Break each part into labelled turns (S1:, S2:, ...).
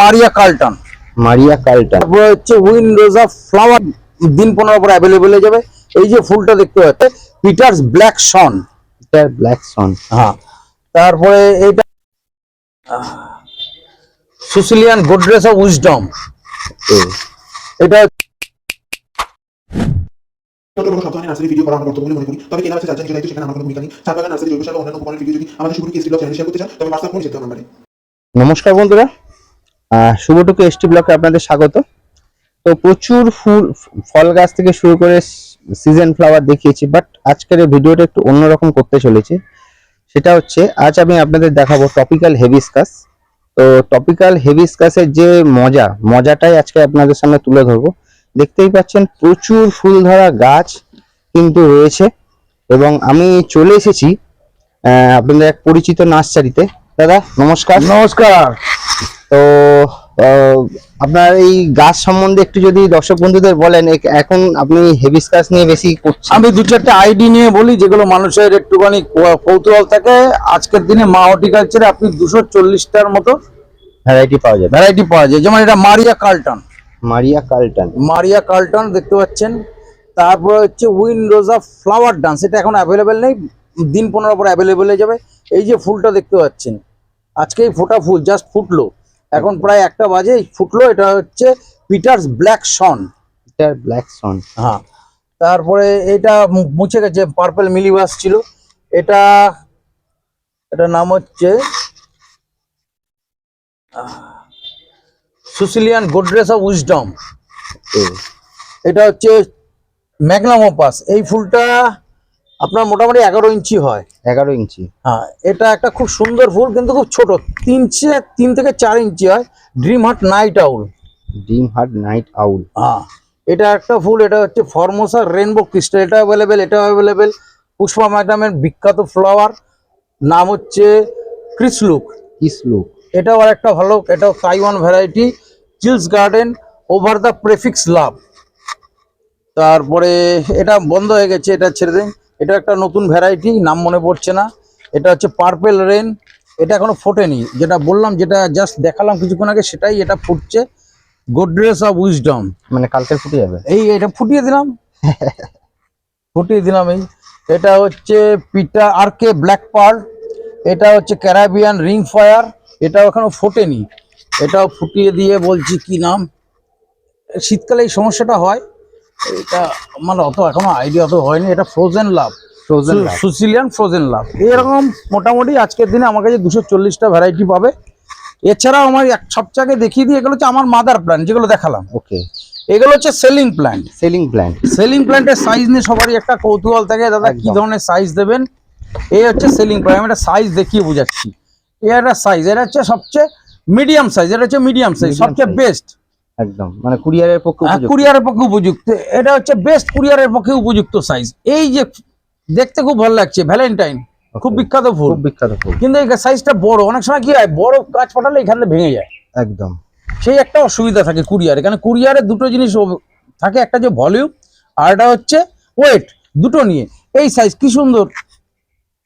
S1: মারিয়া Carlton.
S2: মারিয়া কালটা
S1: তারপরে হচ্ছে উইন্ডোজ অফ ফ্লাওয়ার দিন পনেরো পর অ্যাভেলেবেল হয়ে যাবে। এই যে ফুলটা দেখতে পাচ্ছে পিটার্স ব্ল্যাক সন
S2: এটা ব্ল্যাক সন
S1: হ্যাঁ তারপরে এইটা সুসিলিয়ান গোড্রেস অফ উইজডম এটা
S3: ছোট বড় সব ধরনের নার্সারি ভিডিও করা আমার কর্তব্য মনে করি। তবে কেনা আছে যার যেটা সেখানে আমার কোনো ভূমিকা নেই। চার বাগান নার্সারি জৈব সার বা অন্যান্য উপকরণের ভিডিও যদি আমাদের শুরু কেসি ব্লগ চ্যানেলে শেয়ার করতে চান তবে হোয়াটসঅ্যাপ করে যেতে হবে নম্বরে
S2: নমস্কার বন্ধুরা। শুভটুকু এসটি ব্লকে আপনাদের স্বাগত। তো প্রচুর ফুল, ফল গাছ থেকে শুরু করে সিজন ফ্লাওয়ার দেখিয়েছি বাট আজকের এই ভিডিওটা একটু অন্যরকম করতে চলেছি। সেটা হচ্ছে, আজ আমি আপনাদের দেখাবো টপিক্যাল হেভিসকাস তো টপিক্যাল হেভিসকাসের যে মজা, মজাটাই আজকে আপনাদের সামনে তুলে ধরবো। দেখতেই পাচ্ছেন, প্রচুর ফুল ধরা গাছ কিন্তু রয়েছে। এবং আমি চলে এসেছি আপনাদের এক পরিচিত নার্সারিতে। দাদা, নমস্কার।
S1: নমস্কার।
S2: তো আপনার এই গাছ সম্বন্ধে একটু যদি দর্শক বন্ধুদের বলেন এখন আপনি হেভিসকাস নিয়ে বেশি করছেন।
S1: আমি দু চারটে আইডি নিয়ে বলি যেগুলো মানুষের একটুখানি কৌতূহল থাকে। আজকের দিনে মা হর্টিকালচারে আপনি দুশো চল্লিশটার মতো
S2: ভ্যারাইটি পাওয়া যায়।
S1: ভ্যারাইটি পাওয়া যায়। যেমন এটা মারিয়া কার্লটন।
S2: মারিয়া কালটন
S1: মারিয়া কার্লটন দেখতে পাচ্ছেন। তারপরে হচ্ছে উইন্ডোজ অফ ফ্লাওয়ার ডান্স এটা এখন অ্যাভেলেবেল নেই। দিন পনেরো পর অ্যাভেলেবেল হয়ে যাবে। এই যে ফুলটা দেখতে পাচ্ছেন। আজকেই ফোটা ফুল জাস্ট ফুটলো। এখন প্রায় একটা বাজে ফুটলো এটা হচ্ছে Peter's black son
S2: Peter black son
S1: হ্যাঁ তারপরে এটা মুছে গেছে পার্পল মিলিবাস ছিল। এটা এটার নাম হচ্ছে সুসিলিয়ান গোড্রেস অফ উইজডম এটা হচ্ছে ম্যাগনামোপাস এই ফুলটা আপনার মোটামুটি এগারো ইঞ্চি হয়।
S2: এগারো ইঞ্চি।
S1: হ্যাঁ এটা একটা খুব সুন্দর ফুল কিন্তু খুব ছোট। তিন তিন থেকে চার ইঞ্চি হয়। Dream heart night owl
S2: dream heart night owl
S1: হ্যাঁ এটা একটা ফুল এটা হচ্ছে ফর্মোসা রেনবো ক্রিস্টাল এটা অ্যাভেলেবেল এটা অ্যাভেলেবেল পুষ্পা ম্যাডামের বিখ্যাত ফ্লাওয়ার নাম হচ্ছে ক্রিসলুক
S2: কিসলু
S1: এটাও আর একটা ভালো এটাও Taiwan variety chills garden over the prefix love তারপরে এটা বন্ধ হয়ে গেছে এটা ছেড়ে দিন। এটা একটা নতুন ভ্যারাইটি নাম মনে পড়ছে না। এটা হচ্ছে পার্পেল রেন এটা এখনও ফোটেনি। যেটা বললাম যেটা জাস্ট দেখালাম কিছুক্ষণ আগে সেটাই এটা ফুটছে। গোড্রেস অফ উইজডম
S2: মানে কালকে ফুটে যাবে।
S1: এই এটা ফুটিয়ে দিলাম। ফুটিয়ে দিলাম এই। এটা হচ্ছে পিটা আর কে ব্ল্যাক পার্ল এটা হচ্ছে ক্যারাবিয়ান রিং ফায়ার এটাও এখনও ফোটেনি। এটাও ফুটিয়ে দিয়ে বলছি কি নাম? শীতকালে এই সমস্যাটা হয়। এটা আমার অত এখনও আইডিয়া অত হয়নি এটা frozen love
S2: frozen
S1: Sicilian frozen love এরকম মোটামুটি আজকের দিনে আমার কাছে দুশো চল্লিশটা ভ্যারাইটি পাবে। এছাড়াও আমার এক সবচাকে দেখিয়ে দিই এগুলো হচ্ছে আমার মাদার প্ল্যান্ট যেগুলো দেখালাম।
S2: ওকে
S1: এগুলো হচ্ছে selling plant
S2: selling plan
S1: selling প্ল্যান্টের সাইজ নিয়ে সবারই একটা কৌতূহল থাকে দাদা কি ধরনের সাইজ দেবেন? এই হচ্ছে সেলিং প্ল্যান্ট আমি একটা সাইজ দেখিয়ে বোঝাচ্ছি। একটা সাইজ এটা হচ্ছে সবচেয়ে মিডিয়াম সাইজ এটা হচ্ছে মিডিয়াম সাইজ সবচেয়ে বেস্ট
S2: একদম মানে কুরিয়ারের পক্ষে উপযুক্ত।
S1: কুরিয়ারের পক্ষে উপযুক্ত। এটা হচ্ছে বেস্ট কুরিয়ারের পক্ষে উপযুক্ত সাইজ এই যে দেখতে খুব ভালো লাগছে ভ্যালেন্টাইন খুব বিখ্যাত ফুল।
S2: খুব বিখ্যাত ফুল।
S1: কিন্তু এই সাইজটা বড় অনেক সময় কি হয় বড় গাছ পাঠালে এখানে ভেঙে যায়।
S2: একদম।
S1: সেই একটা অসুবিধা থাকে কুরিয়ারে কারণ কুরিয়ারে দুটো জিনিস থাকে একটা যে ভলিউম আর একটা হচ্ছে ওয়েট দুটো নিয়ে। এই সাইজ কি সুন্দর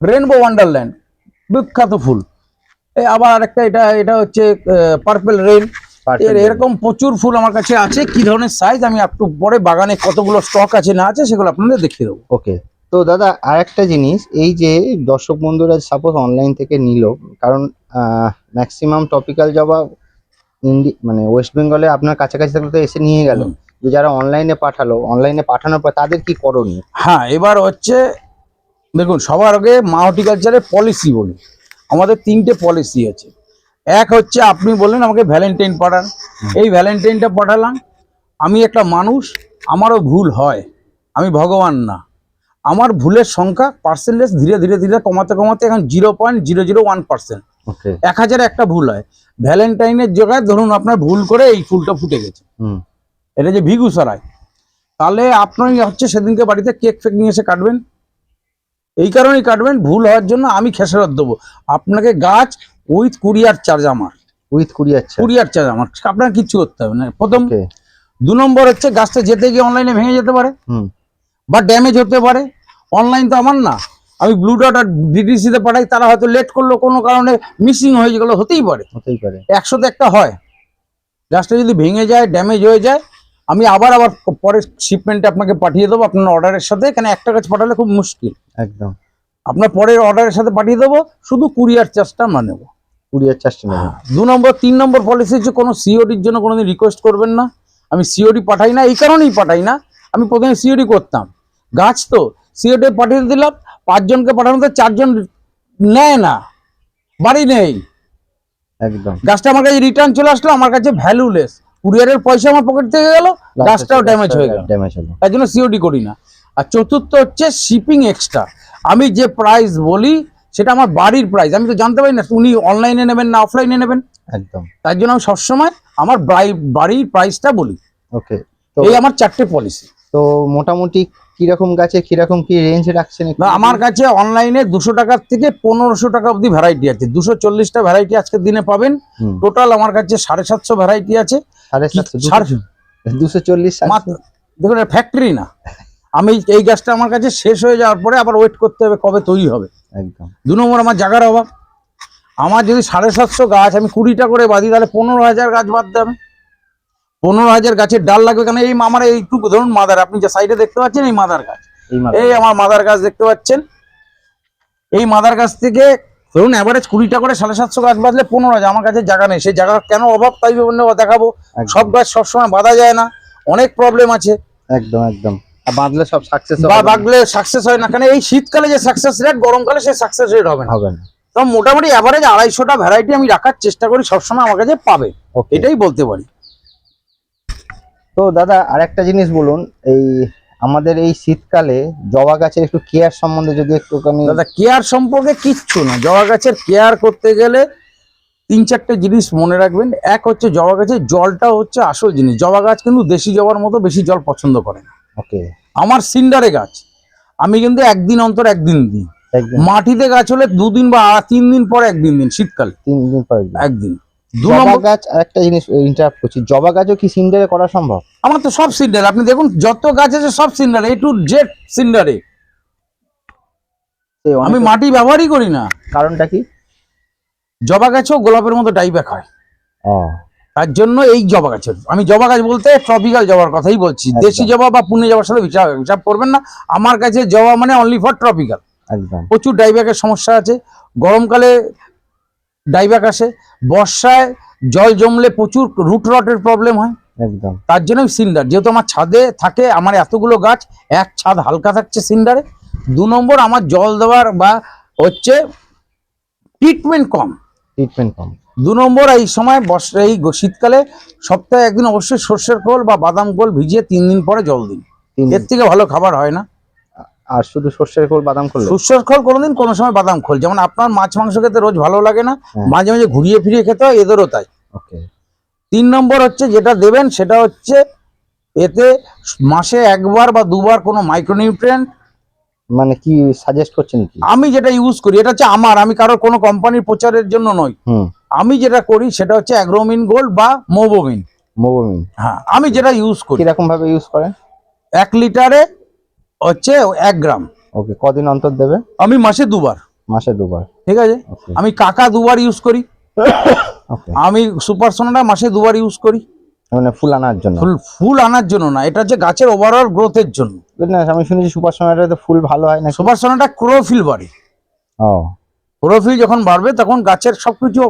S1: রেনবো ওয়ান্ডারল্যান্ড বিখ্যাত ফুল। এই আবার একটা এটা এটা হচ্ছে পার্পেল রেন এর। এরকম প্রচুর ফুল আমার কাছে আছে। কি ধরনের সাইজ আমি একটু পরে বাগানে কতগুলো স্টক আছে না আছে সেগুলো আপনাদের দেখিয়ে দেবো।
S2: ওকে তো দাদা আর একটা জিনিস এই যে দর্শক বন্ধুরা সাপোজ অনলাইন থেকে নিল কারণ ম্যাক্সিমাম টপিক্যাল জবা ইন্ডি মানে ওয়েস্ট বেঙ্গলে আপনার কাছাকাছি থাকলে তো এসে নিয়ে গেল। যারা অনলাইনে পাঠালো অনলাইনে পাঠানোর পর তাদের কি করণীয়?
S1: হ্যাঁ এবার হচ্ছে দেখুন সবার আগে মা হর্টিকালচারের পলিসি বলি। আমাদের তিনটে পলিসি আছে। এক হচ্ছে আপনি বললেন আমাকে ভ্যালেন্টাইন পাঠান এই ভ্যালেন্টাইনটা পাঠালাম আমি একটা মানুষ আমারও ভুল হয় আমি ভগবান না। আমার ভুলের সংখ্যা পার্সেন্টেজ ধীরে ধীরে ধীরে কমাতে কমাতে এখন zero point zero zero one percent এক হাজারে একটা ভুল হয়। ভ্যালেন্টাইনের জায়গায় ধরুন আপনার ভুল করে এই ফুলটা ফুটে গেছে।
S2: হুম।
S1: এটা যে ভিগু সরাই তাহলে আপনি হচ্ছে সেদিনকে বাড়িতে কেক ফেক নিয়ে এসে কাটবেন। এই কারণেই কাটবেন ভুল হওয়ার জন্য আমি খেসারত দেবো। আপনাকে গাছ উইথ কুরিয়ার চার্জ আমার।
S2: With courier charge
S1: courier charge আমার। আপনার কিচ্ছু করতে হবে না। প্রথম দু নম্বর হচ্ছে গাছটা যেতে গিয়ে অনলাইনে ভেঙে যেতে পারে। বা ড্যামেজ হতে পারে। অনলাইন তো আমার না। আমি ব্লু ডট আর ডিডিসিতে পাঠাই তারা হয়তো লেট করল কোনো কারণে মিসিং হয়ে যেগুলো হতেই পারে।
S2: হতেই পারে।
S1: একশোতে একটা হয়। গাছটা যদি ভেঙে যায় ড্যামেজ হয়ে যায় আমি আবার আবার পরের শিপমেন্টে আপনাকে পাঠিয়ে দেবো। আপনার অর্ডারের সাথে। এখানে একটা গাছ পাঠালে খুব মুশকিল।
S2: একদম।
S1: আপনার পরের অর্ডারের সাথে পাঠিয়ে দেবো। শুধু কুরিয়ার চার্জটা আমরা নেব।
S2: কুড়িয়ার চারটে নেবেন
S1: দু নম্বর তিন নম্বর পলিসি হচ্ছে কোনো সিওডির জন্য কোনোদিন রিকোয়েস্ট করবেন না। আমি সিওডি পাঠাই না এই কারণেই পাঠাই না। আমি প্রথমে সিওডি করতাম। গাছ তো সিওডি পাঠিয়ে দিলাম পাঁচজনকে পাঠানোতে চারজন নেয় না বাড়ি নেই।
S2: একদম।
S1: গাছটা আমার কাছে রিটার্ন চলে আসলো আমার কাছে ভ্যালুলেস কুরিয়ারের পয়সা আমার পকেট থেকে গেল গাছটাও ড্যামেজ হয়ে গেল।
S2: ড্যামেজ হলো।
S1: তার জন্য সিওডি করি না। আর চতুর্থ হচ্ছে শিপিং এক্সট্রা আমি যে প্রাইস বলি সেটা আমার বাড়ির প্রাইস আমি তো জানতে পারি না উনি অনলাইনে নেবেন না অফলাইনে নেবেন?
S2: একদম।
S1: তার জন্য আমি সবসময় আমার বাড়ির প্রাইসটা বলি।
S2: ওকে তো
S1: এই আমার চারটে পলিসি
S2: তো মোটামুটি কীরকম গাছে কীরকম কি রেঞ্জ রাখছেন
S1: আমার কাছে অনলাইনে দুশো টাকার থেকে পনেরোশো টাকা অবধি ভ্যারাইটি আছে। দুশো চল্লিশটা ভ্যারাইটি আজকের দিনে পাবেন। টোটাল আমার কাছে সাড়ে সাতশো ভ্যারাইটি আছে।
S2: সাড়ে সাতশো দুশো চল্লিশ
S1: দেখুন ফ্যাক্টরি না। আমি এই গাছটা আমার কাছে শেষ হয়ে যাওয়ার পরে আবার ওয়েট করতে হবে কবে তৈরি হবে।
S2: একদম।
S1: দু নম্বর আমার জায়গার অভাব। আমার যদি সাড়ে সাতশো গাছ আমি কুড়িটা করে বাঁধি তাহলে পনেরো হাজার গাছ বাঁধতে হবে পনেরো হাজার গাছের ডাল লাগবে কারণ এই আমার এইটুকু ধরুন মাদার আপনি যে সাইডে দেখতে পাচ্ছেন এই মাদার গাছ।
S2: এই
S1: আমার মাদার গাছ দেখতে পাচ্ছেন। এই মাদার গাছ থেকে ধরুন অ্যাভারেজ কুড়িটা করে সাড়ে সাতশো গাছ বাঁধলে পনেরো হাজার আমার কাছে জায়গা নেই। সেই জায়গার কেন অভাব? তাই বিভিন্ন দেখাবো। সব গাছ সবসময় বাঁধা যায় না। অনেক প্রবলেম আছে।
S2: একদম একদম। বাঁধলে সব সাকসেস
S1: বা বাগলে সাকসেস হয় না কেন এই শীতকালে যে সাকসেস রেট গরমকালে সেই সাকসেস রেট হবে না।
S2: হবে না।
S1: তো মোটামুটি অ্যাভারেজ আড়াইশোটা ভ্যারাইটি আমি রাখার চেষ্টা করি সবসময় আমার কাছে পাবে। এটাই বলতে পারি।
S2: তো দাদা আরেকটা জিনিস বলুন এই আমাদের এই শীতকালে জবা গাছের একটু কেয়ার সম্বন্ধে যদি একটুখানি
S1: দাদা কেয়ার সম্পর্কে কিচ্ছু না। জবা গাছের কেয়ার করতে গেলে তিন চারটে জিনিস মনে রাখবেন। এক হচ্ছে জবা গাছের জলটা হচ্ছে আসল জিনিস। জবা গাছ কিন্তু দেশি জবার মতো বেশি জল পছন্দ করে না।
S2: ওকে
S1: আমার সিন্ডারে গাছ। আমি কিন্তু একদিন অন্তর একদিন দিই। মাটিতে গাছ হলে দুদিন বা তিন দিন পর একদিন দিন শীতকাল।
S2: তিন দিন পর একদিন। জবা গাছ আরেকটা জিনিস ইন্টারাপ্ট করছি। জবা গাছও কি সিন্ডারে করা সম্ভব?
S1: আমার তো সব সিন্ডার। আপনি দেখুন যত গাছ আছে সব সিন্ডার এ টু জেড সিন্ডারে। আমি মাটি ব্যবহারই করি না।
S2: কারণটা কি?
S1: জবা গাছও গোলাপের মতো খায়
S2: ও।
S1: তার জন্য এই জবা গাছের আমি জবা গাছ বলতে ট্রপিক্যাল জবার কথাই বলছি। দেশি জবা বা পুনে জবার সাথে হিসাব হিসাব করবেন না। আমার কাছে জবা মানে অনলি ফর ট্রপিক্যাল
S2: একদম।
S1: প্রচুর ডাইব্যাকের সমস্যা আছে। গরমকালে ডাইব্যাক আসে। বর্ষায় জল জমলে প্রচুর রুট রটের প্রবলেম হয়।
S2: একদম।
S1: তার জন্য সিন্ডার। যেহেতু আমার ছাদে থাকে আমার এতগুলো গাছ এক ছাদ হালকা থাকছে সিন্ডারে। দু নম্বর আমার জল দেওয়ার বা হচ্ছে ট্রিটমেন্ট কম।
S2: ট্রিটমেন্ট কম।
S1: দু নম্বর এই সময় বর্ষা এই শীতকালে সপ্তাহে একদিন অবশ্যই সর্ষের খোল বা বাদাম খোল ভিজিয়ে তিন দিন পরে জল দিন। এর থেকে ভালো খাবার হয় না।
S2: আর শুধু সর্ষের খোল বাদাম খোল?
S1: সর্ষের খোল কোনোদিন কোনো সময় বাদাম খোল। যেমন আপনার মাছ মাংস খেতে রোজ ভালো লাগে না
S2: হ্যাঁ।
S1: মাঝে মাঝে ঘুরিয়ে ফিরিয়ে খেতে হয় এদেরও তাই।
S2: ওকে।
S1: তিন নম্বর হচ্ছে যেটা দেবেন সেটা হচ্ছে এতে মাসে একবার বা দুবার কোনো মাইক্রোনিউট্রিয়েন্ট
S2: মানে কি সাজেস্ট করছেন কি?
S1: আমি যেটা ইউজ করি এটা হচ্ছে আমার আমি কারোর কোনো কোম্পানির প্রচারের জন্য
S2: নই।
S1: আমি যেটা করি সেটা হচ্ছে অ্যাগ্রোমিন গোল্ড বা মোবোমিন
S2: মোবোমিন
S1: হ্যাঁ আমি যেটা ইউজ করি।
S2: কীরকম ভাবে ইউজ করেন?
S1: এক লিটারে হচ্ছে এক গ্রাম।
S2: ওকে কদিন অন্তর দেবে?
S1: আমি মাসে দুবার।
S2: মাসে দুবার।
S1: ঠিক আছে? আমি কাকা দুবার ইউজ করি। আমি সুপার সোনাটা মাসে দুবার ইউজ করি।
S2: মানে ফুল আনার জন্য।
S1: ফুল ফুল আনার জন্য না এটা হচ্ছে গাছের ওভারঅল গ্রোথের জন্য।
S2: আমি শুনেছি সুপার সময়টাতে ফুল ভালো হয় না
S1: সুপার সোনাটা ক্লোরোফিল বাড়ে।
S2: ও।
S1: ক্লোরোফিল যখন বাড়বে তখন গাছের সবকিছু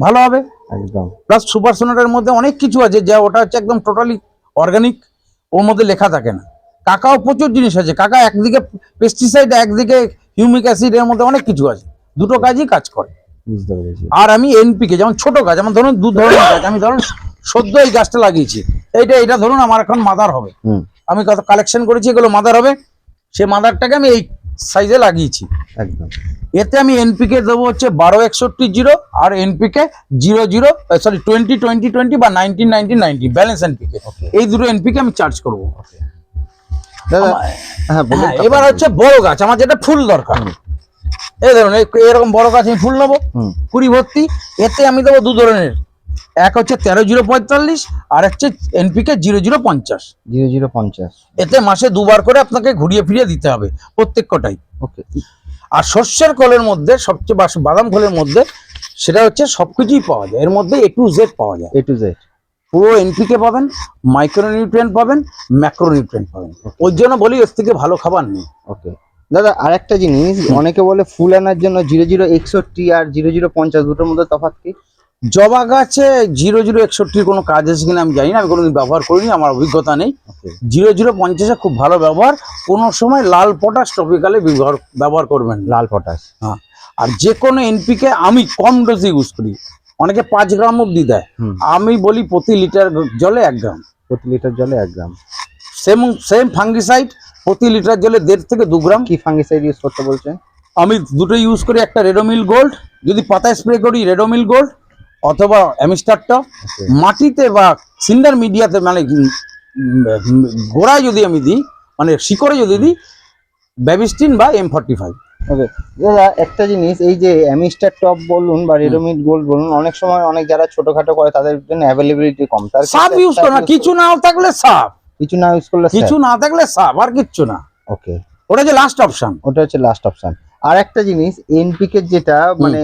S1: ভালো হবে।
S2: একদম।
S1: প্লাস সুপার সোনাটার মধ্যে অনেক কিছু আছে যা ওটা হচ্ছে একদম টোটালি অর্গানিক ওর মধ্যে লেখা থাকে না। কাকাও প্রচুর জিনিস আছে। কাকা একদিকে পেস্টিসাইড একদিকে হিউমিক অ্যাসিড এর মধ্যে অনেক কিছু আছে। দুটো কাজই কাজ করে।
S2: বুঝতে পেরেছি।
S1: আর আমি এনপিকে যেমন ছোট গাছ যেমন ধরুন দু ধরনের গাছ আমি ধরুন সদ্য এই গাছটা লাগিয়েছি। এইটা এটা ধরুন আমার এখন মাদার হবে। আমি কত কালেকশন করেছি এগুলো মাদার হবে। সে মাদারটাকে আমি এই সাইজে লাগিয়েছি।
S2: একদম।
S1: এতে আমি এনপিকে দেবো হচ্ছে বারো একষট্টি জিরো আর NPK zero zero sorry twenty twenty twenty বা nineteen nineteen ninety balance NPK এই দুটো এনপিকে আমি চার্জ করব।
S2: হ্যাঁ
S1: হ্যাঁ, এবার হচ্ছে বড় গাছ আমার যেটা ফুল দরকার। এই ধরুন এরকম বড় গাছ আমি ফুল নেব কুড়ি ভর্তি এতে আমি দেবো দু ধরনের। এক হচ্ছে তেরো জিরো পঁয়তাল্লিশ আর হচ্ছে এনপিকে জিরো জিরো পঞ্চাশ।
S2: জিরো জিরো পঞ্চাশ।
S1: এতে মাসে দুবার করে আপনাকে ঘুরিয়ে ফিরিয়ে দিতে হবে প্রত্যেক কটাই
S2: ওকে।
S1: আর শস্যের কলের মধ্যে সবচেয়ে বাদাম খোলের মধ্যে সেটা হচ্ছে সবকিছুই পাওয়া যায়। এর মধ্যে এ টু জেড পাওয়া যায়।
S2: এ টু জেড
S1: পুরো এনপিকে পাবেন মাইক্রোনিউট্রিয়েন্ট পাবেন ম্যাক্রোনিউট্রিয়েন্ট পাবেন। ওই জন্য বলি এর থেকে ভালো খাবার নেই।
S2: ওকে। দাদা আরেকটা জিনিস অনেকে বলে ফুল আনার জন্য জিরো জিরো একষট্টি আর জিরো জিরো পঞ্চাশ দুটোর মধ্যে তফাৎ কি?
S1: জবা গাছে জিরো জিরো একষট্টির কোনো কাজ আছে কিনা আমি জানি না আমি কোনোদিন ব্যবহার করিনি আমার অভিজ্ঞতা নেই। জিরো জিরো পঞ্চাশে খুব ভালো ব্যবহার কোনো সময় লাল পটাশ টপিক্যালে ব্যবহার ব্যবহার করবেন
S2: লাল পটাশ।
S1: হ্যাঁ আর যে কোনো এনপিকে আমি কম ডোজে ইউজ করি। অনেকে পাঁচ গ্রাম অব্দি দেয়। আমি বলি প্রতি লিটার জলে এক গ্রাম।
S2: প্রতি লিটার জলে এক গ্রাম।
S1: সেম সেম ফাঙ্গিসাইড প্রতি লিটার জলে দেড় থেকে দু গ্রাম।
S2: কি ফাঙ্গিসাইড ইউজ করতে বলছেন?
S1: আমি দুটো ইউজ করি একটা রেডোমিল গোল্ড যদি পাতায় স্প্রে করি রেডোমিল গোল্ড অথবা অ্যামিস্টারটা মাটিতে বা সিন্ডার মিডিয়াতে মানে গোড়ায় যদি আমি দিই মানে শিকড়ে যদি দিই ব্যাবিস্টিন বা এম ফর্টি ফাইভ
S2: ওকে দাদা একটা জিনিস এই যে অ্যামিস্টার টপ বলুন বা রেডোমিড গোল্ড বলুন অনেক সময় অনেক যারা ছোটখাটো করে তাদের জন্য অ্যাভেলেবিলিটি কম। তার
S1: সাপ ইউজ করো না কিছু নাও থাকলে সাপ
S2: কিছু না ইউজ করলে
S1: কিছু না থাকলে সাপ আর কিচ্ছু না।
S2: ওকে
S1: ওটা যে লাস্ট অপশন
S2: ওটা হচ্ছে লাস্ট অপশন আর একটা জিনিস এনপিকে যেটা মানে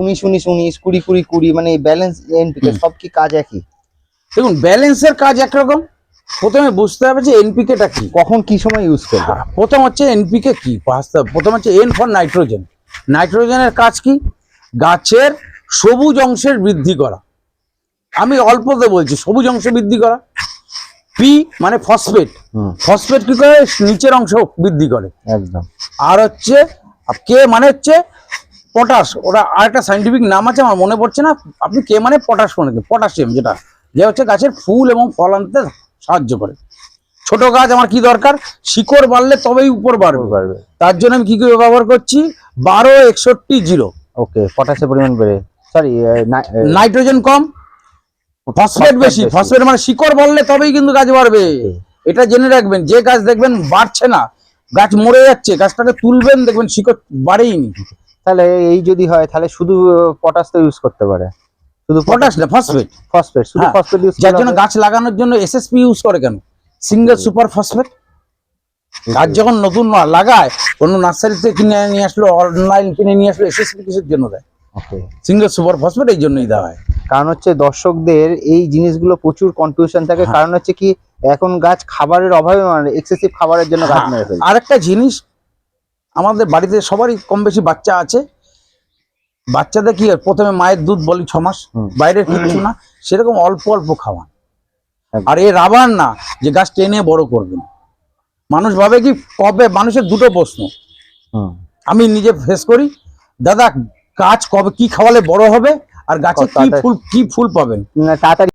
S2: উনিশ উনিশ উনিশ কুড়ি কুড়ি কুড়ি মানে ব্যালেন্স এনপিকে। সব কি কাজ একই?
S1: দেখুন ব্যালেন্সের কাজ একরকম। প্রথমে বুঝতে হবে যে এনপিকেটা কি।
S2: কখন কি সময় ইউজ করবে?
S1: হ্যাঁ, প্রথম হচ্ছে এনপিকে কি? প্রথম হচ্ছে এন ফর নাইট্রোজেন নাইট্রোজেনের কাজ কি? গাছের সবুজ অংশের বৃদ্ধি করা। আমি অল্পতে বলছি সবুজ অংশ বৃদ্ধি করা। পি মানে ফসফেট ফসফেট কি করে? নিচের অংশ বৃদ্ধি করে।
S2: একদম।
S1: আর হচ্ছে কে মানে হচ্ছে পটাশ ওরা আরেকটা সাইন্টিফিক নাম আছে আমার মনে পড়ছে না। আপনি কে মানে পটাশ মনে পটাশিয়াম যেটা যে হচ্ছে গাছের ফুল এবং ফল আনতে সাহায্য করে। ছোট গাছ আমার কি দরকার? শিকড় বাড়লে তবেই উপর বাড়বে।
S2: বাড়বে।
S1: তার জন্য আমি কি করে ব্যবহার করছি? বারো একষট্টি জিরো।
S2: ওকে পটাশের পরিমাণ বেড়ে সরি
S1: নাইট্রোজেন কম ফসফেট বেশি
S2: বেশি।
S1: ফসফেট মানে শিকড় বাড়লে তবেই কিন্তু গাছ বাড়বে। এটা জেনে রাখবেন যে গাছ দেখবেন বাড়ছে না গাছ মরে যাচ্ছে গাছটাকে তুলবেন দেখবেন শিকড় বাড়েইনি
S2: তাহলে এই যদি হয় তাহলে শুধু পটাশ তো ইউজ করতে পারে। শুধু
S1: পটাশ না ফসফেট
S2: ফসফেট শুধু
S1: হ্যাঁ,
S2: ফসফেট ইউজ
S1: যার জন্য গাছ লাগানোর জন্য এসএসপি ইউজ করে কেন? সিঙ্গেল সুপার ফসফেট গাছ যখন নতুন লাগায় কোনো নার্সারিতে কিনে নিয়ে আসলো অনলাইন কিনে নিয়ে আসলো এসএসপি কিসের জন্য দেয়? সিঙ্গেল সুপার ফসফেট এই জন্যই দেওয়া হয়।
S2: কারণ হচ্ছে দর্শকদের এই জিনিসগুলো প্রচুর কনফিউশন থাকে।
S1: হ্যাঁ।
S2: কারণ হচ্ছে কি এখন গাছ খাবারের অভাবে মানে এক্সেসিভ খাবারের জন্য গাছ মেরে ফেলছে।
S1: আর একটা জিনিস আমাদের বাড়িতে সবারই কম বেশি বাচ্চা আছে। বাচ্চাদের কি হয়? প্রথমে মায়ের দুধ বলি ছ মাস। বাইরের কিচ্ছু না সেরকম অল্প অল্প খাওয়ান। আর এ রাবার না যে গাছ টেনে বড় করবেন। মানুষ ভাবে কি কবে মানুষের দুটো প্রশ্ন। আমি নিজে ফেস করি দাদা গাছ কবে কি খাওয়ালে বড় হবে? আর গাছে কি ফুল কি ফুল পাবেন?
S2: না তাড়াতাড়ি